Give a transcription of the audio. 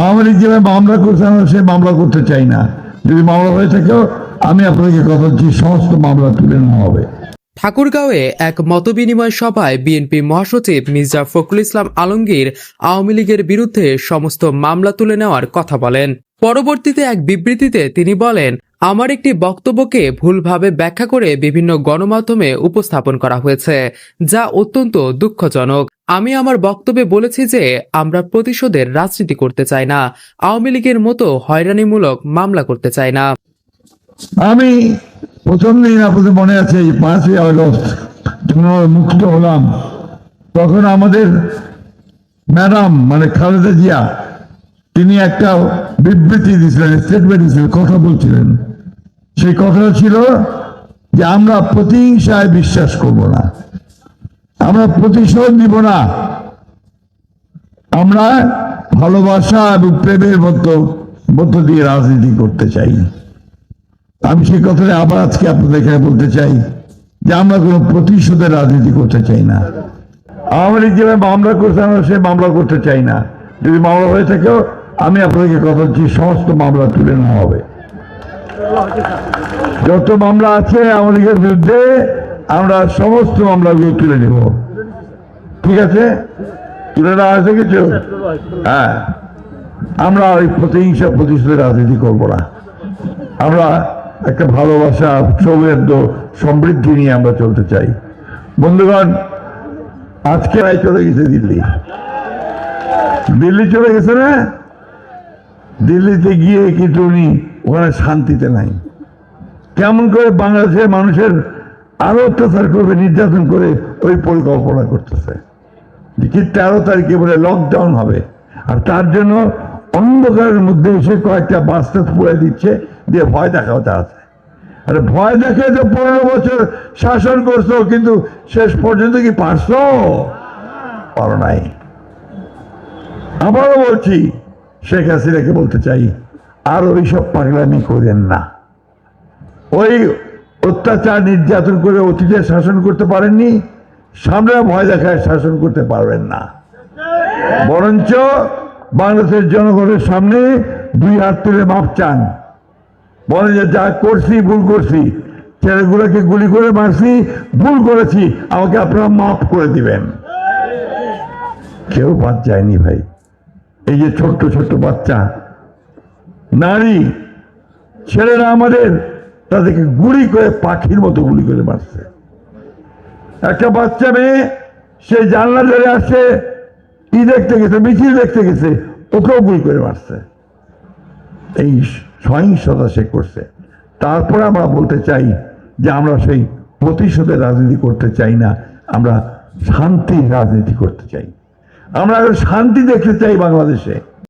আওয়ামী লীগ যেভাবে মামলা করছে সে মামলা করতে চাই না। যদি মামলা হয়ে থাকেও আমি আপনাকে কথা দিচ্ছি, সমস্ত মামলা তুলে নেওয়া হবে। ঠাকুরগাঁওয়ে এক মতবিনিময় সভায় বিএনপি মহাসচিব মির্জা ফখরুল ইসলাম আলমগীর আওয়ামী লীগের বিরুদ্ধে সমস্ত মামলা তুলে নেওয়ার কথা বলেন। পরবর্তীতে এক বিবৃতিতে তিনি বলেন, আমার একটি বক্তব্যকে ভুলভাবে ব্যাখ্যা করে বিভিন্ন গণমাধ্যমে উপস্থাপন করা হয়েছে, যা অত্যন্ত দুঃখজনক। আমি আমার বক্তব্যে বলেছি যে আমরা প্রতিশোধের রাজনীতি করতে চাই না। আওয়ামী লীগের মতো হয়রানিমূলক মামলা করতে চাই না। আমি প্রথম দিন আপনাদের মনে আছে পাঁচই আগস্ট মুক্ত হলাম, তখন আমাদের ম্যাডাম মানে খালেদা জিয়া, তিনি একটা বিবৃতি দিয়েছিলেন স্টেটমেন্ট দিয়েছিলেন, কথা বলছিলেন। সেই কথাটা ছিল যে আমরা প্রতিহিংসায় বিশ্বাস করব না। আমরা প্রতিশোধ নিব না। আমরা ভালোবাসা এবং প্রেমের মতো মধ্য দিয়ে রাজনীতি করতে চাই। আমি সেই কথাটা আবার আজকে আপনাদের এখানে বলতে চাই যে আমরা কোনো প্রতিশোধের রাজনীতি করতে চাই না। লীগ যেভাবে মামলা করছে, আমরা সে মামলা করতে চাই না। যদি মামলা হয়ে থাকেও আমি আপনাদেরকে কথা দিচ্ছি, সমস্ত মামলা তুলে নেওয়া হবে। যত মামলা আছে লীগের বিরুদ্ধে আমরা সমস্ত মামলাগুলো তুলে নেব। ঠিক আছে? তুলে নেওয়া আছে কিছু? হ্যাঁ। আমরা ওই প্রতিহিংসা প্রতিশোধের রাজনীতি করব না। আমরা একটা ভালোবাসা সৌহার্দ্য সমৃদ্ধি নিয়ে আমরা চলতে চাই। বন্ধুগণ, আজকে রায় চলে গেছে দিল্লি। দিল্লি চলে গেছে না? দিল্লিতে গিয়ে কিন্তু উনি ওখানে শান্তিতে নাই। কেমন করে বাংলাদেশের মানুষের আরও অত্যাচার করবে, নির্যাতন করে ওই পরিকল্পনা করতেছে। কি তেরো তারিখে বলে লকডাউন হবে। আর তার জন্য অন্ধকারের মধ্যে এসে কয়েকটা বাস্তাস পুড়ে দিচ্ছে, দিয়ে ভয় দেখাতে আছে। আরে ভয় দেখে তো পনেরো বছর শাসন করছ, কিন্তু শেষ পর্যন্ত কি পারছ? পারো নাই। আবারও বলছি, শেখ হাসিনাকে বলতে চাই, আর ওইসব পাগলামি করেন না। ওই অত্যাচার, নির্যাতন করে অতীতে শাসন করতে পারেননি সামনে ভয় দেখায় শাসন করতে পারবেন না। বরঞ্চ বাংলাদেশের জনগণের সামনে দুই হাত তুলে মাপ চান। বলেন যে, যা করছি, ভুল করছি, ছেলেগুলোকে গুলি করে মারছি, ভুল করেছি, আমাকে আপনারা মাফ করে দিবেন। কেউ বাদ যায়নি ভাই। এই যে ছোট্ট ছোট্ট বাচ্চা, নারী, ছেলেরা আমাদের তাদেরকে গুলি করে পাখির মতো গুলি করে মারছে। একটা বাচ্চা মেয়ে, সে জানলা ধরে আসছে ই দেখতে গেছে, মিছিল দেখতে গেছে, ওকেও গুলি করে মারছে। এই সহিংসতা সে করছে। তারপরে আমরা বলতে চাই যে আমরা সেই প্রতিশোধের রাজনীতি করতে চাই না, আমরা শান্তির রাজনীতি করতে চাই। আমরা শান্তি দেখতে চাই বাংলাদেশে।